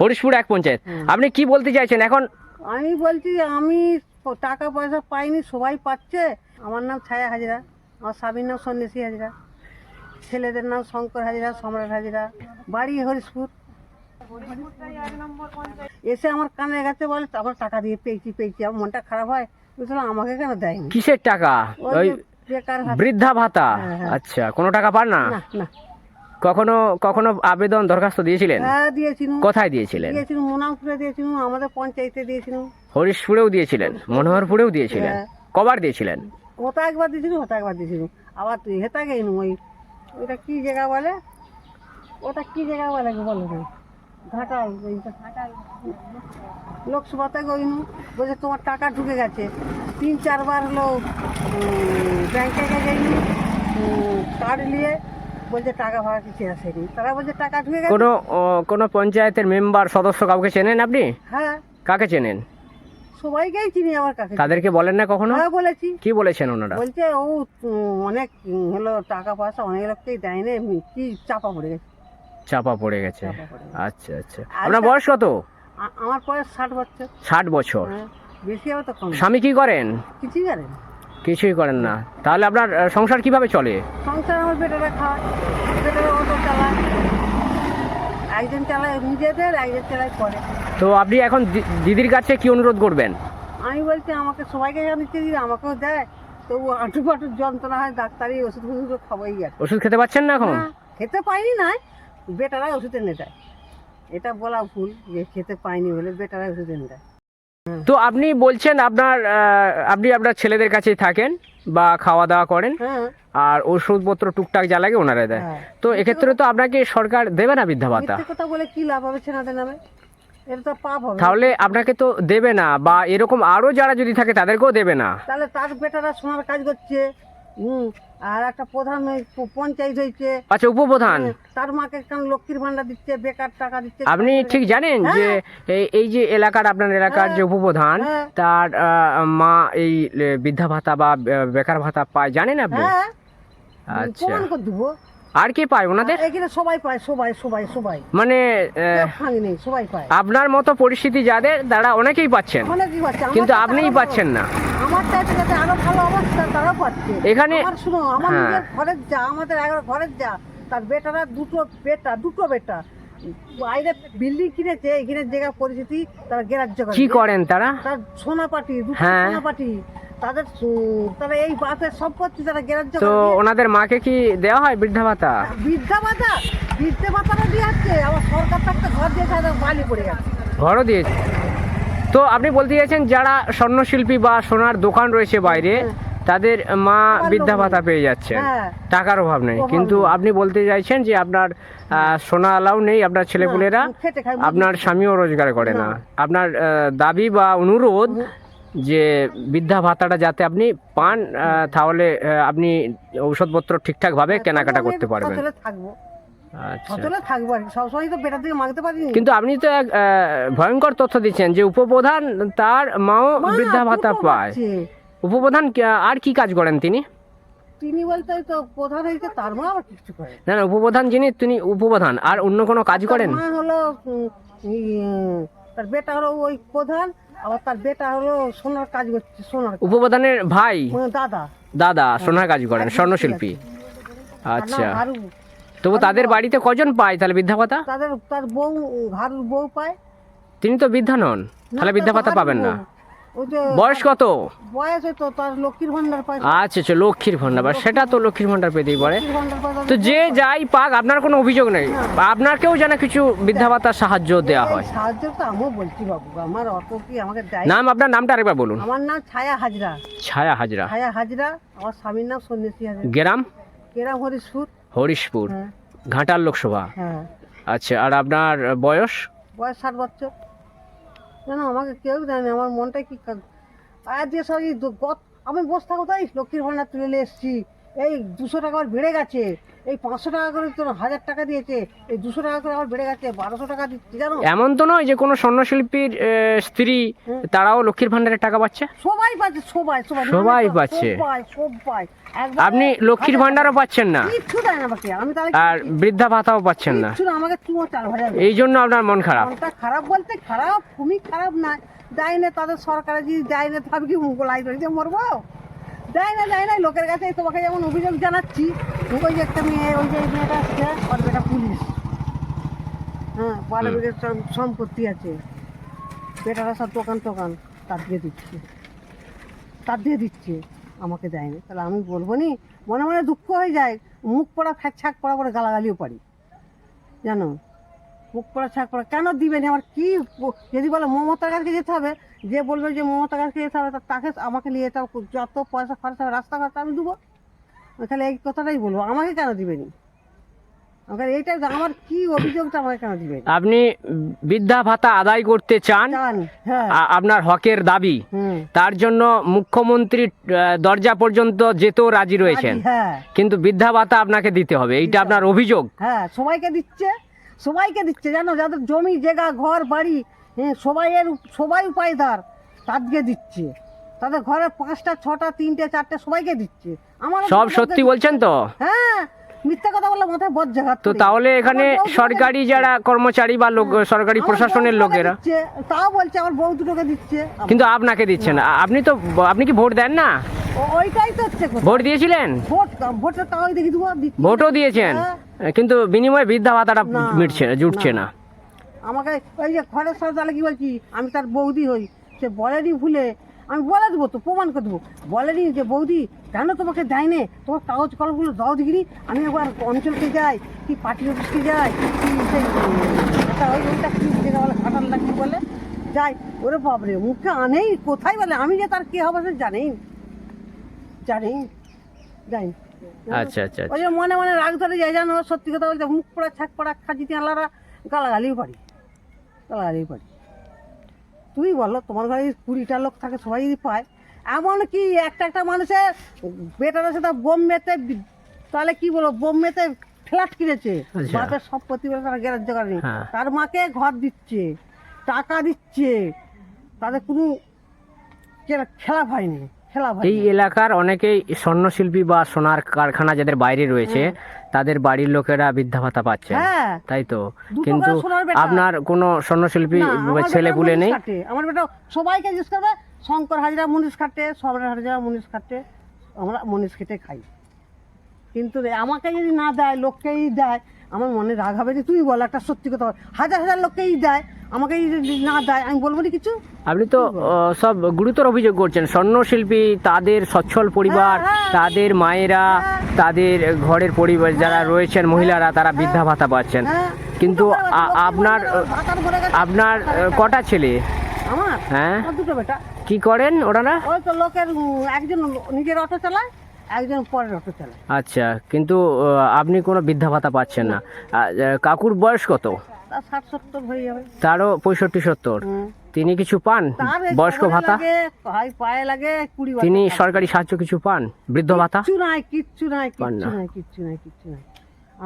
হরিশপুর এক পঞ্চায়েত। আপনি কি বলতে চাইছেন এখন? আমি বলছি আমি টাকা পয়সা পাইনি সবাই পাচ্ছে। আমার নাম ছায়া হাজরা আমার স্বামীর নাম সন্ন্যাসী হাজরা ছেলেদের নাম শঙ্কর হাজরা সম্রাট হাজরা বাড়ি হরিশপুর। এসে আমার কানে গেছে বলে আমার টাকা দিয়ে পেয়েছি পেয়েছি আমার মনটা খারাপ হয়। বুঝলাম আমাকে কেন দেয়নি? কিসের টাকা? ওই বৃদ্ধা ভাতা? হ্যাঁ, হ্যাঁ। আচ্ছা কোনো টাকা পান না? না না। কখনো কখনো আবেদন দরখাস্ত দিয়েছিলেন? হ্যাঁ দিয়েছিল কোথায় দিয়েছিলেন? দিয়েছিল মোনামপুরে দিয়েছিল আমাদের পঞ্চায়েতে দিয়েছিল হরিশপুরেও দিয়েছিলেন? মনোহরপুরেও দিয়েছিলেন? হ্যাঁ। কবার দিয়েছিলেন? ওটা একবার দিয়েছিল ওটা একবার দিয়েছিল আবার তুই হেতা গেইনু ওই ওইটা কি জায়গা বলে? ওটা কি জায়গা বলে গো বলো না ঘাটাল ওইটা লোকসভাতে গইনু বলছে তোমার টাকা ঢুকে গেছে। তিন চারবার হলো ব্যাংকে গেইনু কার্ড নিয়ে বলছে টাকা ভাড়া কিছু আসেনি। তারা বলছে টাকা ঢুকে গেছে। কোনো কোনো পঞ্চায়েতের মেম্বার সদস্য কাউকে চেনেন আপনি? হ্যাঁ। কাকে চেনেন? সবাইকেই চিনি আমার কাছে। তাদেরকে বলেন না কখনো? হ্যাঁ বলেছি। কি বলেছেন ওনারা? বলছে ও অনেক হলো টাকা পয়সা অনেক লোককেই দেয়নি এমনি কি চাপা পড়ে গেছে। চাপা পড়ে গেছে। পড়ে আচ্ছা আচ্ছা। আপনার বয়স কত? আমার বয়স ষাট বছর। ষাট বছর। হ্যাঁ, বেশি হবে তো স্বামী কি করেন? কিছুই জানেন কিছুই করেন না। তাহলে আপনার সংসার কীভাবে চলে? সংসার আমার বেটারা খাওয়ায় বেটারা অটো চালায়। একজন চালায় নিজেদের একজন চালায় করে তো আপনি এখন দিদির কাছে কি অনুরোধ করবেন? আমি বলছি আমাকে সবাইকে জানিতে দিদি আমাকেও দেয়। তবু আঁটু পাটুর যন্ত্রণা হয় ডাক্তারি ওষুধ ফষুধ খাবোই আর। ওষুধ খেতে পাচ্ছেন না এখন? খেতে পাইনি নাই বেটারাই ওষুধ এনে দেয়। এটা বলা ভুল যে খেতে পাইনি বলে বেটারাই ওষুধ এনে দেয়। তো আপনি বলছেন আপনার আপনি আপনার ছেলেদের কাছেই থাকেন বা খাওয়া দাওয়া করেন হ্যাঁ। আর ওষুধপত্র টুকটাক যা লাগে ওনারা দেয়। হ্যাঁ। তো এক্ষেত্রে তো আপনাকে সরকার দেবে না বৃদ্ধা ভাতা? কথা বলে কি লাভ হবে ছেনাদের নামে? তাহলে আপনাকে তো দেবে না বা এরকম আরও যারা যদি থাকে তাদেরকেও দেবে না। তাহলে তার বেটারা সোনার কাজ করছে। আর একটা প্রধান পঞ্চায়েত হয়েছে। আচ্ছা উপপ্রধান? তার মাকে একটা লক্ষ্মীর ভান্ডার দিচ্ছে বেকার টাকা দিচ্ছে? আপনি ঠিক জানেন যে এই এই যে এলাকার আপনার এলাকার যে উপপ্রধান হ্যাঁ। তার মা এই বৃদ্ধা ভাতা বা বেকার ভাতা পায় জানেন আপনি? হ্যাঁ। আচ্ছা। দেবো। আর কি পায় ওনাদের? এখানে সবাই পায় সবাই সবাই সবাই। মানে নেই সবাই পায়। আপনার মতো পরিস্থিতি যাদের তারা অনেকেই পাচ্ছেন। অনেকই পাচ্ছে কিন্তু আপনিই পাচ্ছেন না। আমার চাইতে যাতে আরও ভালো অবস্থা তারাও পাচ্ছে। এখানে- শুনো আমার হ্যাঁ। নিজের ঘরের যা আমাদের একবার ঘরের যা তার বেটারা দুটো বেটা দুটো বেটা। বাইরে বিল্ডিং কিনেছে এখানে জায়গা পরিস্থিতি তারা গ্রাহ্য করে। কি করেন তারা? তার সোনাপাটি দুটো হ্যাঁ। সোনাপাটি তাদের তারা এই বাসের সম্পত্তি তারা গ্রাহ্য তো ওনাদের মাকে কি দেওয়া হয় বৃদ্ধা ভাতা বৃদ্ধা ভাতা বৃদ্ধা ভাতাটা দিয়ে যাচ্ছে আবার সরকার তো একটা ঘর দিয়েছে তাদের বালি পড়ে গেছে। ঘরও দিয়েছে। তো আপনি বলতে চাইছেন যারা স্বর্ণশিল্পী বা সোনার দোকান রয়েছে বাইরে তাদের মা বৃদ্ধা ভাতা পেয়ে যাচ্ছে। হ্যাঁ। টাকার অভাব নেই। কিন্তু আপনি বলতে চাইছেন যে আপনার সোনা আলাও নেই আপনার ছেলেপুলেরা আপনার স্বামীও রোজগার করে না। আপনার দাবি বা অনুরোধ যে বৃদ্ধা ভাতাটা যাতে আপনি পান তাহলে আপনি ঔষধপত্র ঠিকঠাকভাবে কেনাকাটা করতে পারবেন। থাকব। আচ্ছা। কিন্তু আপনি তো এক ভয়ঙ্কর তথ্য দিচ্ছেন যে উপপ্রধান তার মাও বৃদ্ধা ভাতা পায়। উপপ্রধান আর কি কাজ করেন তিনি? তিনি বলতে তো প্রধান হয়েছে তার মা আবার কিছু করে। না না উপপ্রধান যিনি তিনি উপপ্রধান। আর অন্য কোনো কাজ করেন? হলো তার বেটা হলো ওই প্রধান আবার তার বেটা হলো সোনার কাজ করছে সোনার উপপ্রধানের ভাই? মানে দাদা। দাদা সোনার কাজ করেন স্বর্ণশিল্পী। আচ্ছা। হারু। তবু তাদের বাড়িতে কজন পায় তাহলে বৃদ্ধা ভাতা? তাদের তার বউ হারুর বউ পায়। তিনি তো বৃদ্ধা নন। তাহলে বৃদ্ধা ভাতা পাবেন না। বয়স কত? বয়স তো তার লক্ষ্মীর ভান্ডার পায়। আচ্ছা আচ্ছা লক্ষ্মীর ভান্ডার বা সেটা তো লক্ষ্মীর ভান্ডার পেতেই পারে। তো যে যাই পাক আপনার কোনো অভিযোগ নেই? আপনাকেও যেন কিছু বৃদ্ধা ভাতার সাহায্য দেওয়া হয়। সাহায্য তো আমিও বলছি বাবু আমার অত কি আমাকে দেয়? নাম আপনার নামটা আরেকবার বলুন। আমার নাম ছায়া হাজরা। ছায়া হাজরা। ছায়া হাজরা আমার স্বামীর নাম সন্ন্যাসী হাজরা। গ্রাম? কেরাম হরিশপুর। হরিশপুর হ্যাঁ। ঘাটাল লোকসভা। হ্যাঁ। আচ্ছা আর আপনার বয়স? বয়স ষাট বছর। কেন? আমাকে কেউ জানে আমার মনটা কি কা- আর যে সব গত- আমি বসে থাকো তাই লক্ষ্মীর ভান্ডার তুলে এসছি। এই দুশো টাকা আবার বেড়ে গেছে। এই পাঁচশো টাকা করে তোর হাজার টাকা দিয়েছে। এই দুশো টাকা করে আবার বেড়ে গেছে বারোশো টাকা দিচ্ছে জানো? এমন তো নয় যে কোনো স্বর্ণশিল্পীর স্ত্রী তারাও লক্ষ্মীর ভান্ডারের টাকা পাচ্ছে? সবাই পাচ্ছে সবাই সবাই সবাই পাচ্ছে। সবাই সবাই। আপনি লক্ষ্মীর ভান্ডারও পাচ্ছেন না। টাকা। কিচ্ছু দেয় না আমাকে। আমি তাহলে আর বৃদ্ধা ভাতাও পাচ্ছেন না। কিচ্ছু না আমাকে চাল ভাজা এই জন্য আপনার মন খারাপ। মনটা খারাপ বলতে খারাপ তুমি খারাপ না দেয় না তাদের সরকারে যদি দেয় না তবে কি গোলাই ধরে মরবো? দেয় না দেয় না লোকের কাছে তোমাকে যেমন অভিযোগ জানাচ্ছি ওই যে একটা মেয়ে ওই যে মেয়েটা আসছে ওর বেটা পুলিশ। হ্যাঁ বারো বিঘের সম্পত্তি আছে। বেটারা সব দোকান টোকান তার দিয়ে দিচ্ছে। তার দিয়ে দিচ্ছে আমাকে দেয় না। তাহলে আমি বলব নি মনে মনে দুঃখ হয়ে যায়। মুখ পড়া ফ্যাক ছাক পড়া করে গালাগালিও পারি। জানো? মুখ পড়া ছাক পড়া কেন দিবেন আমার কি যদি বলে মমতার কাছে যেতে হবে যে বলবে যে মমতার কাছে যেতে হবে তাকে আমাকে নিয়ে যেতে হবে যত পয়সা খরচ হবে রাস্তা খরচ আমি দেবো। তাহলে এই কথাটাই বলব আমাকে কেন দিবেনি? আমাকে এইটা আমার কি অভিযোগটা আমাকে কেন দিবেন? আপনি বৃদ্ধা ভাতা আদায় করতে চান হ্যাঁ। আপনার হকের দাবি। তার জন্য মুখ্যমন্ত্রী দরজা পর্যন্ত যেতেও রাজি রয়েছেন। হ্যাঁ। কিন্তু বৃদ্ধা ভাতা আপনাকে দিতে হবে এইটা আপনার অভিযোগ। হ্যাঁ সবাইকে দিচ্ছে সবাইকে দিচ্ছে। জানো যাদের জমি জায়গা ঘর বাড়ি হ্যাঁ সবাই এর সবাই উপায় উপায়দার তাদেরকে দিচ্ছে। তাদের ঘরে পাঁচটা ছটা তিনটে চারটে সবাইকে দিচ্ছে। আমার সব সত্যি বলছেন তো? হ্যাঁ মিথ্যা কথা বললে মাথায় বদ জাগাত তো তাহলে এখানে সরকারি যারা কর্মচারী বা লোক সরকারি প্রশাসনের লোকেরা তাও বলছে আমার বউ দুটোকে দিচ্ছে। কিন্তু আপনাকে দিচ্ছে না। আপনি তো আপনি কি ভোট দেন না? ওইটাই তো হচ্ছে। ভোট দিয়েছিলেন? ভোট ভোটের তাও দেখি। ভোটও দিয়েছেন? হ্যাঁ। কিন্তু বিনিময়ে বৃদ্ধা ভাতাটা না, মিটছে জুটছে না। আমাকে ওই যে ঘরের তাহলে কি বলছি? আমি তার বৌদি হই। সে বলেনি ভুলে। আমি বলে দেবো তো প্রমাণ করে দেবো। বলেনি যে বৌদি কেন তোমাকে দেয় নে তোমার কাগজ কলমগুলো দাও দিগিরি আমি একবার অঞ্চলকে যাই কি পার্টি অফিসকে যাই কি সেই একটা ওই ওইটা কি যেটা বলে খাটাল না বলে? যাই। ওরে বাবরে মুখে আনেই কোথায় বলে? আমি যে তার কি হবে সে জানেই। জানি জানি আচ্ছা আচ্ছা আচ্ছা। ওই যে মনে মনে রাগ ধরে যায় জানো? সত্যি কথা বলতে মুখ পড়া ছাক পড়া খাজিতে আলারা গালাগালিও পারি। গালাগালিও পারি তুমি বলো তোমার ঘরে কুড়িটা লোক থাকে সবাই যদি পায় এমন কি একটা একটা মানুষের বেটারা সেটা বোম মেতে তাহলে কি বলো বোম মেতে ফ্ল্যাট কিনেছে আচ্ছা। বাপের সব প্রতিবেদন তারা গ্যারাজ্য করেনি হ্যাঁ। তার মাকে ঘর দিচ্ছে টাকা দিচ্ছে তাদের কোনো কে- খেলা হয়নি এই এলাকার অনেকেই স্বর্ণশিল্পী বা সোনার কারখানা যাদের বাইরে রয়েছে তাদের বাড়ির লোকেরা বৃদ্ধা ভাতা পাচ্ছে। হ্যাঁ। তাই তো? কিন্তু। আপনার কোনো স্বর্ণশিল্পী ছেলে বেটা পুলে নেই? আমার বেটা সবাইকে জিজ্ঞেস করবে শঙ্কর হাজরা মুনিশ খাটে সবরের হাজরা মুনিশ খাটে আমরা মুনিশ খেটে খাই। কিন্তু আমাকে যদি না দেয় লোককেই দেয় আমার মনে রাগ হবে যে তুই বল একটা সত্যি কথা হাজার হাজার লোককেই দেয় আমাকে না দেয় আমি বলব না কিছু? আপনি তো সব গুরুতর অভিযোগ করছেন। স্বর্ণশিল্পী তাদের সচ্ছল পরিবার হ্যাঁ, হ্যাঁ। তাদের মায়েরা হ্যাঁ। তাদের ঘরের পরিবার যারা রয়েছেন মহিলারা তারা বৃদ্ধা ভাতা পাচ্ছেন। কিন্তু আপনার। আপনার কটা ছেলে? আমার? হ্যাঁ। দুটো বেটা। কি করেন ওনারা? ওই তো লোকের একজন নিজের অটো চালায় একজন পরের অটো চালায়। আচ্ছা কিন্তু আপনি কোনো বৃদ্ধা ভাতা পাচ্ছেন না। কাকুর বয়স কত? ষাট সত্তর হয়ে যাবে। তারও পঁয়ষট্টি সত্তর। তিনি কিছু পান? বয়স্ক ভাতা? পায়ে লাগে কুড়ি তিনি সরকারি সাহায্য কিছু পান? বৃদ্ধ ভাতা? কিচ্ছু নাই কিচ্ছু নাই পান কিচ্ছু। নাই কিচ্ছু নাই কিচ্ছু নাই।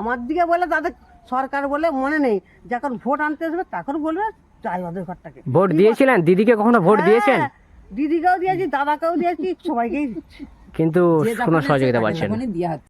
আমার দিকে বলে তাদের সরকার বলে মনে নেই। যখন ভোট আনতে আসবে তখন বলবে চাই ওদের ঘরটাকে। ভোট দিয়েছিলেন? দিদিকে কখনো ভোট দিয়েছেন? হ্যাঁ, দিদিকেও দিয়েছি দাদাকেও দিয়েছি সবাইকেই দিচ্ছি। কিন্তু কোনো সহযোগিতা পাচ্ছেন